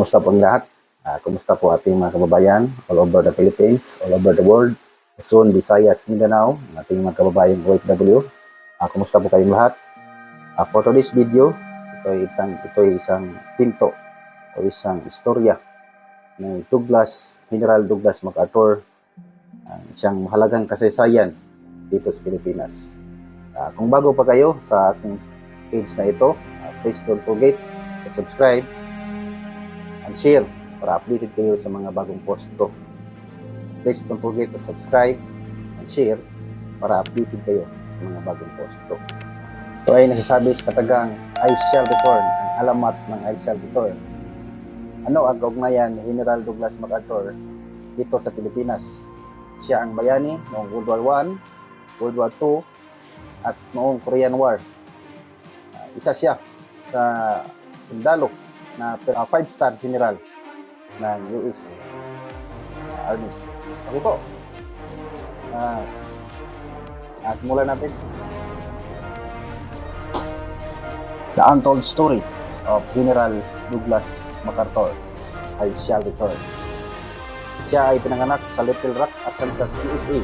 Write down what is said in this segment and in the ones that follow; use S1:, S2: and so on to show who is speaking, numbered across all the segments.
S1: kumusta po ang lahat? Ah, kumusta po ating mga kababayan all over the Philippines, all over the world, Luzon, Visayas, Mindanao, ang ating mga kababayan OFW. Ah, kumusta po kayong lahat? Ah, for today's video, ito ay, ito ay isang pinto o isang istorya ng Douglas, General Douglas MacArthur, ang isang mahalagang kasaysayan dito sa Pilipinas. Ah, kung bago pa kayo sa ating page na ito, ah, please don't forget to subscribe and share para updated kayo sa mga bagong post ko. Please don't forget to subscribe and share para updated kayo sa mga bagong post ko. Ito ay nasasabi sa katagang I shall return, ang alamat ng I shall return. Ano ang kaugnayan ni General Douglas MacArthur dito sa Pilipinas? Siya ang bayani noong World War I, World War II, at noong Korean War. Ah, isa siya sa sundalo na 5-star general ng US Army. Okay po. Ah, ah, simulan natin. The Untold Story of General Douglas MacArthur, I Shall Return. Siya ay pinanganak sa Little Rock, Arkansas, USA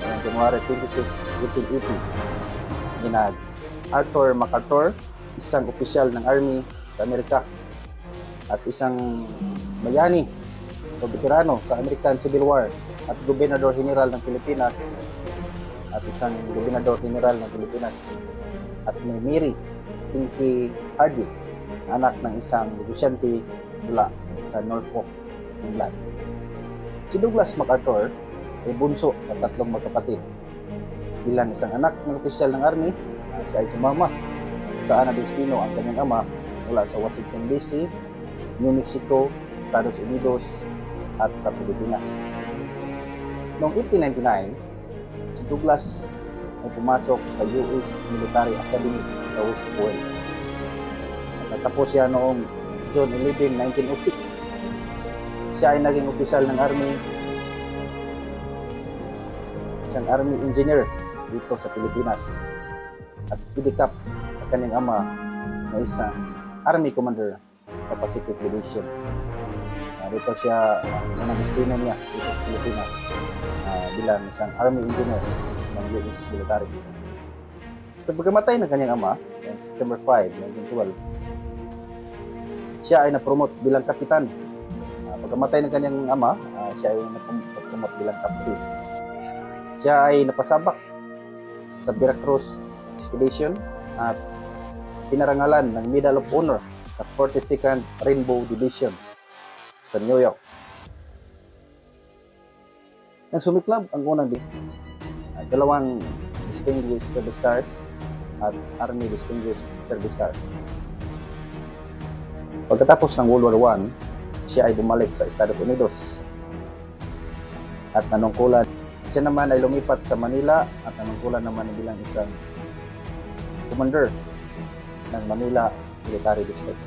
S1: noong January 26, 1880. Ginag Arthur MacArthur, isang opisyal ng Army sa Amerika at isang bayani o veterano sa American Civil War at Gobernador General ng Pilipinas at isang Gobernador General ng Pilipinas at may Mary Pinky Hardy, anak ng isang negosyante mula sa Norfolk, England. Si Douglas MacArthur ay bunso ng tatlong magkapatid. Bilang isang anak ng opisyal ng Army, siya ay sumama saan na destino ang kanyang ama mula sa Washington DC, New Mexico, Estados Unidos, at sa Pilipinas. Noong 1899, si Douglas ay pumasok sa US Military Academy sa West Point. At natapos siya noong June 11, 1906. Siya ay naging opisyal ng Army, isang Army engineer dito sa Pilipinas at idikap sa kanyang ama na isang Army Commander sa Pacific Division. Uh, dito siya, uh, unang destino niya dito sa Pilipinas uh, bilang isang Army Engineer ng US Military. Sa pagkamatay ng kanyang ama, noong September 5, 1912, siya ay na-promote bilang kapitan. Uh, pagkamatay ng kanyang ama, uh, siya ay na-promote bilang kapitan. Siya ay napasabak sa Veracruz Expedition at pinarangalan ng Medal of Honor sa 42nd Rainbow Division sa New York. Nang sumiklab ang unang di, uh, dalawang Distinguished Service Stars at Army Distinguished Service Star. Pagkatapos ng World War I, siya ay bumalik sa Estados Unidos at nanungkulan. Siya naman ay lumipat sa Manila at nanungkulan naman bilang isang commander ng Manila Military District.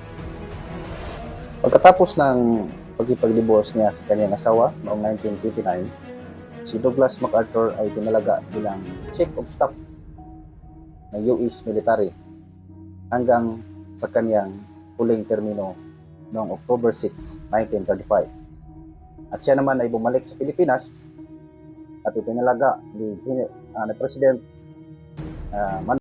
S1: Pagkatapos ng pagkipag-divorce niya sa kanyang asawa noong 1959, si Douglas MacArthur ay tinalaga bilang Chief of Staff ng US Military hanggang sa kanyang huling termino noong October 6, 1935. At siya naman ay bumalik sa Pilipinas at itinalaga ni, uh, ni President uh,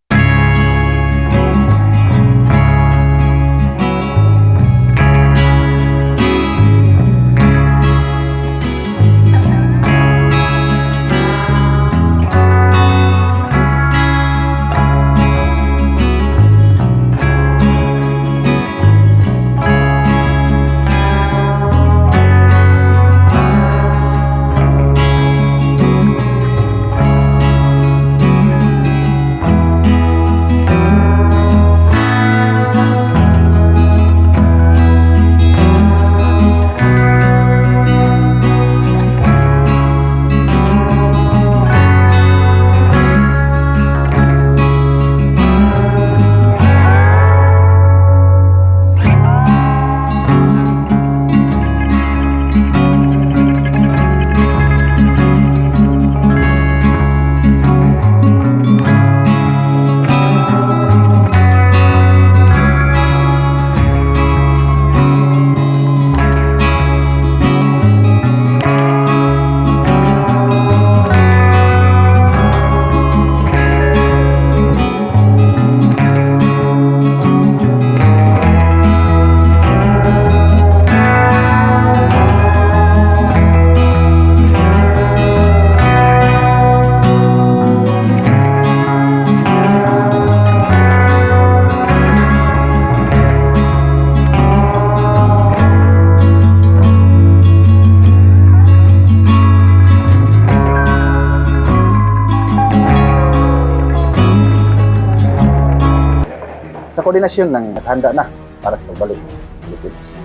S1: Man koordinasyon ng naghanda na para sa pagbalik ng Philippines.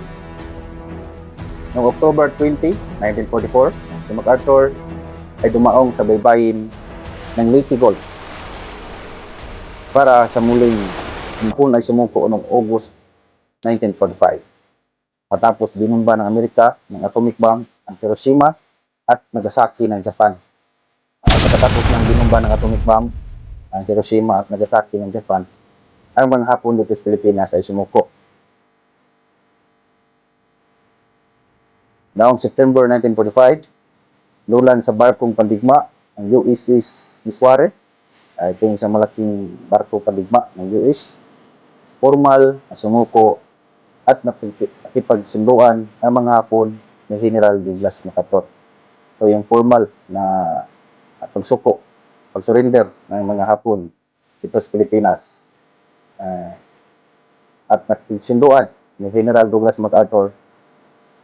S1: Noong October 20, 1944, si MacArthur ay dumaong sa baybayin ng Leyte Gulf para sa muling himpun ay sumuko noong August 1945. Matapos binumba ng Amerika ng atomic bomb ang Hiroshima at Nagasaki ng Japan. At pagkatapos ng binumba ng atomic bomb ang Hiroshima at Nagasaki ng Japan, ang mga Hapon dito sa Pilipinas ay sumuko. Noong September 1945, lulan sa barkong pandigma ang USS Misware, ay ito isang malaking barko pandigma ng US, formal na sumuko at nakipagsunduan ang mga Hapon ni General Douglas MacArthur. So yung formal na pagsuko, pag-surrender ng mga Hapon dito sa Pilipinas. Ah, at nakipagsunduan ni General Douglas MacArthur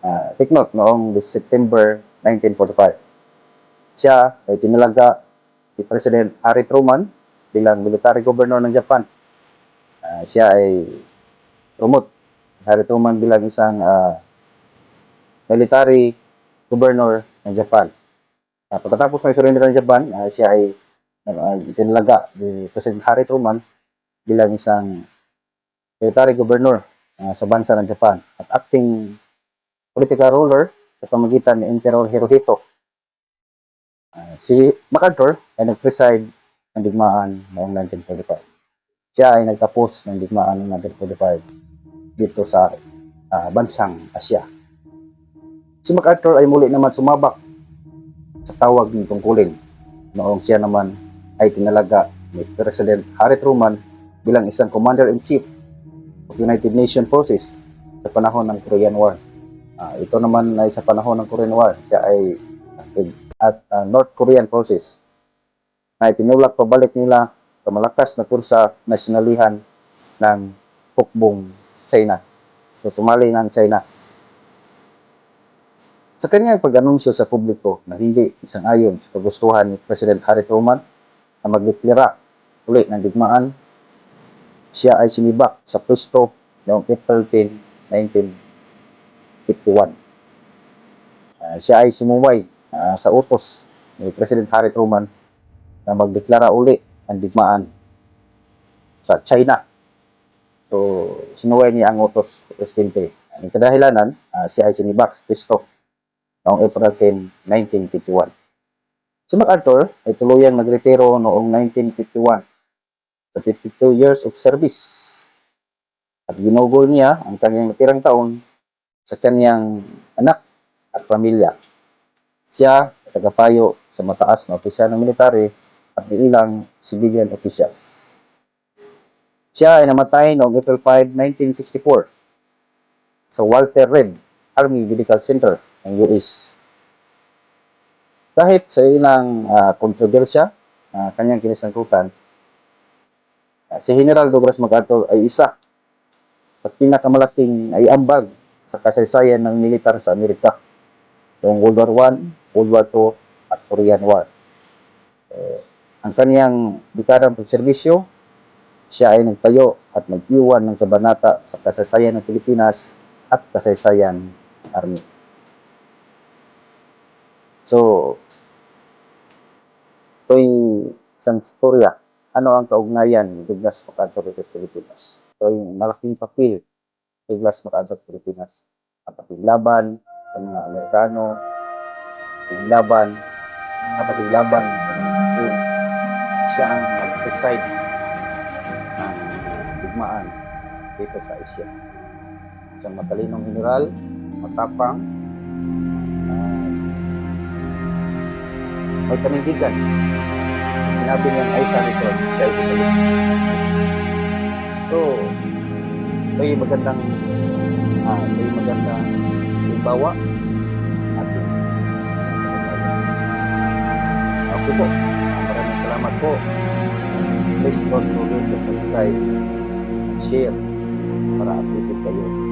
S1: uh, take note, noong September 1945. Siya ay tinalaga ni President Harry Truman bilang military governor ng Japan. Ah, siya ay promote Harry Truman bilang isang ah, military governor ng Japan. Ah, pagkatapos ng surrender ng Japan, ah, siya ay uh, tinalaga ni President Harry Truman bilang isang military governor ah, sa bansa ng Japan at acting political ruler sa pamagitan ni Emperor Hirohito. Ah, si MacArthur ay nag-preside ng digmaan noong 1945. Siya ay nagtapos ng digmaan noong 1945 dito sa ah, bansang Asya. Si MacArthur ay muli naman sumabak sa tawag ng tungkulin noong siya naman ay tinalaga ni President Harry Truman bilang isang Commander-in-Chief of United Nations Forces sa panahon ng Korean War. Ah, ito naman ay sa panahon ng Korean War. Siya ay active at ah, North Korean forces na itinulak pabalik nila sa malakas na kursa nasyonalihan ng Hukbong China. So, sumali ng China. Sa kanyang pag-anunsyo sa publiko na hindi isang ayon sa kagustuhan ni President Harry Truman na magdeklara uli ng digmaan, siya ay sinibak sa pwesto noong April 10, 1951. Ah, siya ay sumuway ah, sa utos ni President Harry Truman na magdeklara uli ang digmaan sa China. So, sinuway niya ang utos Presidente. Ang kadahilanan, ah, siya ay sinibak sa pwesto noong April 10, 1951. Si MacArthur ay tuluyang nagretiro noong 1951 sa 52 years of service at ginugol niya ang kanyang natirang taon sa kanyang anak at pamilya. Siya ay tagapayo sa mataas na opisyal ng military at ilang civilian officials. Siya ay namatay noong April 5, 1964 sa Walter Reed Army Medical Center ng US. Kahit sa ilang uh, kontrobersya, uh, kanyang kinisangkutan, si General Douglas MacArthur ay isa sa pinakamalaking ay ambag sa kasaysayan ng militar sa Amerika noong World War I, World War II, at Korean War. Eh, ang kaniyang dekadang pagserbisyo, siya ay nagtayo at nagpiwan ng kabanata sa kasaysayan ng Pilipinas at kasaysayan Army. So, ito yung isang storya. Ano ang kaugnayan ng Douglas MacArthur sa Pilipinas? Ito yung malaking papel ng Douglas MacArthur sa Pilipinas. Ang paglaban sa mga Amerikano, paglaban, ang paglaban yun. Siya ang nag-preside ng digmaan dito sa Asia. Isang matalinong general, matapang, may panindigan. Sinabi niya ay sa record, siya ay bumalik. So, yung magandang ito yung magandang halimbawa ating Okay po. Ah, maraming salamat po. Please don't forget to subscribe share para updated kayo.